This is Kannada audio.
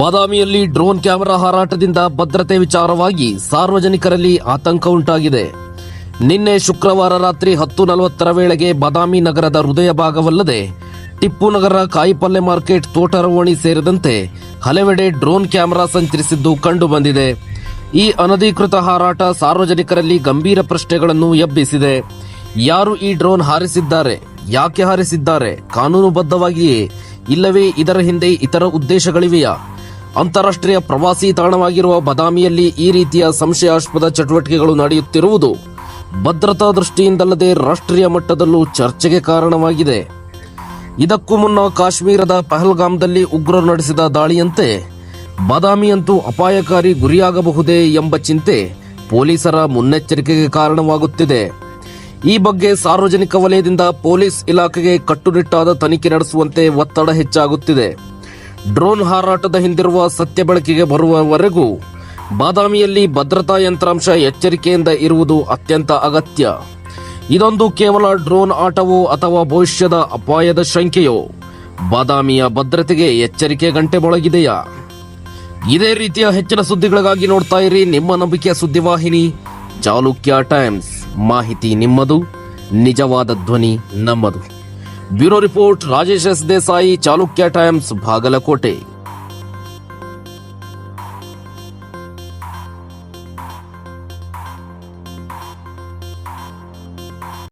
ಬಾದಾಮಿಯಲ್ಲಿ ಡ್ರೋನ್ ಕ್ಯಾಮೆರಾ ಹಾರಾಟದಿಂದ ಭದ್ರತೆ ವಿಚಾರವಾಗಿ ಸಾರ್ವಜನಿಕರಲ್ಲಿ ಆತಂಕ ಉಂಟಾಗಿದೆ. ನಿನ್ನೆ ಶುಕ್ರವಾರ ರಾತ್ರಿ ಹತ್ತು ನಲವತ್ತರ ವೇಳೆಗೆ ಬಾದಾಮಿ ನಗರದ ಹೃದಯ ಭಾಗವಲ್ಲದೆ ಟಿಪ್ಪು ನಗರ ಕಾಯಿಪಲ್ಲೆ ಮಾರ್ಕೆಟ್ ತೋಟರವೋಣಿ ಸೇರಿದಂತೆ ಹಲವೆಡೆ ಡ್ರೋನ್ ಕ್ಯಾಮೆರಾ ಸಂಚರಿಸಿದ್ದು ಕಂಡುಬಂದಿದೆ. ಈ ಅನಧಿಕೃತ ಹಾರಾಟ ಸಾರ್ವಜನಿಕರಲ್ಲಿ ಗಂಭೀರ ಪ್ರಶ್ನೆಗಳನ್ನು ಎಬ್ಬಿಸಿದೆ. ಯಾರು ಈ ಡ್ರೋನ್ ಹಾರಿಸಿದ್ದಾರೆ? ಯಾಕೆ ಹಾರಿಸಿದ್ದಾರೆ? ಕಾನೂನುಬದ್ಧವಾಗಿಯೇ ಇಲ್ಲವೇ ಇದರ ಹಿಂದೆ ಇತರ ಉದ್ದೇಶಗಳಿವೆಯಾ? ಅಂತಾರಾಷ್ಟ್ರೀಯ ಪ್ರವಾಸಿ ತಾಣವಾಗಿರುವ ಬದಾಮಿಯಲ್ಲಿ ಈ ರೀತಿಯ ಸಂಶಯಾಸ್ಪದ ಚಟುವಟಿಕೆಗಳು ನಡೆಯುತ್ತಿರುವುದು ಭದ್ರತಾ ದೃಷ್ಟಿಯಿಂದಲ್ಲದೆ ರಾಷ್ಟ್ರೀಯ ಮಟ್ಟದಲ್ಲೂ ಚರ್ಚೆಗೆ ಕಾರಣವಾಗಿದೆ. ಇದಕ್ಕೂ ಮುನ್ನ ಕಾಶ್ಮೀರದ ಪಹಲ್ಗಾಮ್ದಲ್ಲಿ ಉಗ್ರರು ನಡೆಸಿದ ದಾಳಿಯಂತೆ ಬಾದಾಮಿಯಂತೂ ಅಪಾಯಕಾರಿ ಗುರಿಯಾಗಬಹುದೇ ಎಂಬ ಚಿಂತೆ ಪೊಲೀಸರ ಮುನ್ನೆಚ್ಚರಿಕೆಗೆ ಕಾರಣವಾಗುತ್ತಿದೆ. ಈ ಬಗ್ಗೆ ಸಾರ್ವಜನಿಕ ವಲಯದಿಂದ ಪೊಲೀಸ್ ಇಲಾಖೆಗೆ ಕಟ್ಟುನಿಟ್ಟಾದ ತನಿಖೆ ನಡೆಸುವಂತೆ ಒತ್ತಡ ಹೆಚ್ಚಾಗುತ್ತಿದೆ. ಡ್ರೋನ್ ಹಾರಾಟದ ಹಿಂದಿರುವ ಸತ್ಯ ಬೆಳಕಿಗೆ ಬರುವವರೆಗೂ ಬಾದಾಮಿಯಲ್ಲಿ ಭದ್ರತಾ ಯಂತ್ರಾಂಶ ಎಚ್ಚರಿಕೆಯಿಂದ ಇರುವುದು ಅತ್ಯಂತ ಅಗತ್ಯ. ಇದೊಂದು ಕೇವಲ ಡ್ರೋನ್ ಆಟವೋ ಅಥವಾ ಭವಿಷ್ಯದ ಅಪಾಯದ ಶಂಕೆಯೋ? ಬಾದಾಮಿಯ ಭದ್ರತೆಗೆ ಎಚ್ಚರಿಕೆ ಗಂಟೆ ಮೊಳಗಿದೆಯಾ? ಇದೇ ರೀತಿಯ ಹೆಚ್ಚಿನ ಸುದ್ದಿಗಳಿಗಾಗಿ ನೋಡ್ತಾ ಇರಿ ನಿಮ್ಮ ನಂಬಿಕೆಯ ಸುದ್ದಿವಾಹಿನಿ, ಚಾಲುಕ್ಯ ಟೈಮ್ಸ್. ಮಾಹಿತಿ ನಿಮ್ಮದು, ನಿಜವಾದ ಧ್ವನಿ ನಮ್ಮದು. Bureau report Rajesh S Desai Chalukya Times Bagalkote.